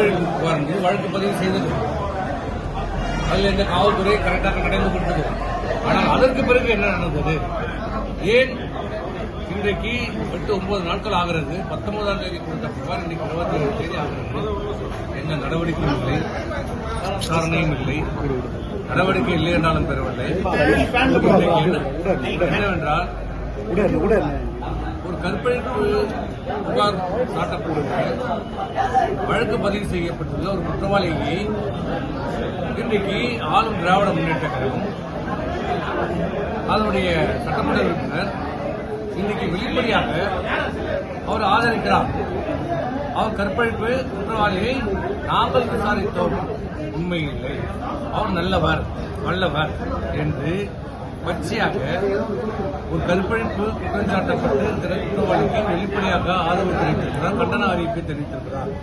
கற்பழிப்பு புகார் என்பது வழக்கு பதிவு செய்தது. அதில் இந்த காவல்துறை கரெக்டாக நடந்து கொடுத்தது. ஆனால் அதற்கு பிறகு என்ன நடந்தது? ஏன் இன்றைக்கு எட்டு ஒன்பது நாட்கள் ஆகிறது? பத்தொன்பதாம் தேதி கொடுத்த புகார் இன்றைக்கு இருபத்தி ஏழு தேதி ஆகிறது. எந்த நடவடிக்கையும் இல்லை. விசாரணையும் இல்லை. நடவடிக்கை இல்லை என்றாலும் பெறவில்லை இன்றைக்கு உடல் உடல் ஒரு கற்பழிப்பு புகார் சாட்டப்பட்டுள்ள வழக்கு பதிவு செய்யப்பட்டுள்ள ஒரு குற்றவாளியை இன்றைக்கு ஆளும் திராவிட முன்னேற்ற கழகம் அதனுடைய சட்டமன்ற உறுப்பினர் இன்றைக்கு வெளிப்படையாக அவர் ஆதரிக்கிறார். அவர் கற்பழிப்பு குற்றவாளியை நாங்கள் விசாரித்தோம். உண்மை இல்லை அவர் நல்லவர் வல்லவர் என்று பச்சையாக ஒரு கல்பழிப்பு குற்றம் சாட்டப்பட்டு இருக்கிற குற்றவாளிக்கு வெளிப்படையாக ஆதரவு தெரிவித்திருக்கிறார் கண்டன அறிவிப்பை தெரிவித்திருக்கிறார்.